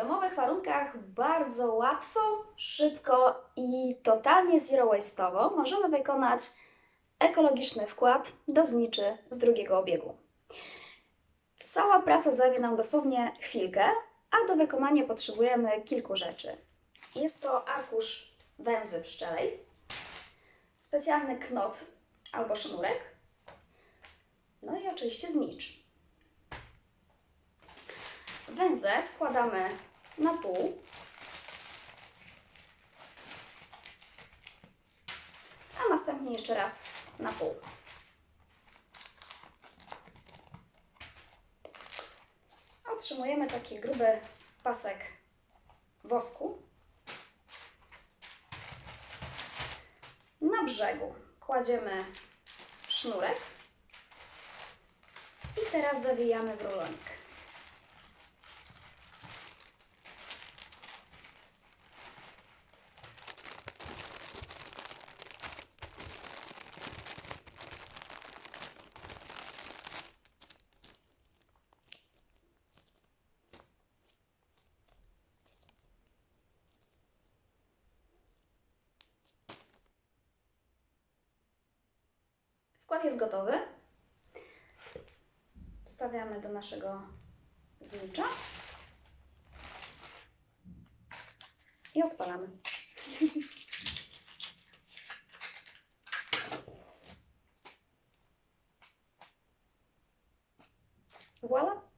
domowych warunkach bardzo łatwo, szybko i totalnie zero waste'owo możemy wykonać ekologiczny wkład do zniczy z drugiego obiegu. Cała praca zajmie nam dosłownie chwilkę, a do wykonania potrzebujemy kilku rzeczy. Jest to arkusz węzy pszczelej, specjalny knot albo sznurek, no i oczywiście znicz. Węzę składamy na pół. A następnie jeszcze raz na pół. Otrzymujemy taki gruby pasek wosku. Na brzegu kładziemy sznurek i teraz zawijamy w rulonik. Wkład jest gotowy. Wstawiamy do naszego znicza i odpalamy. Voila!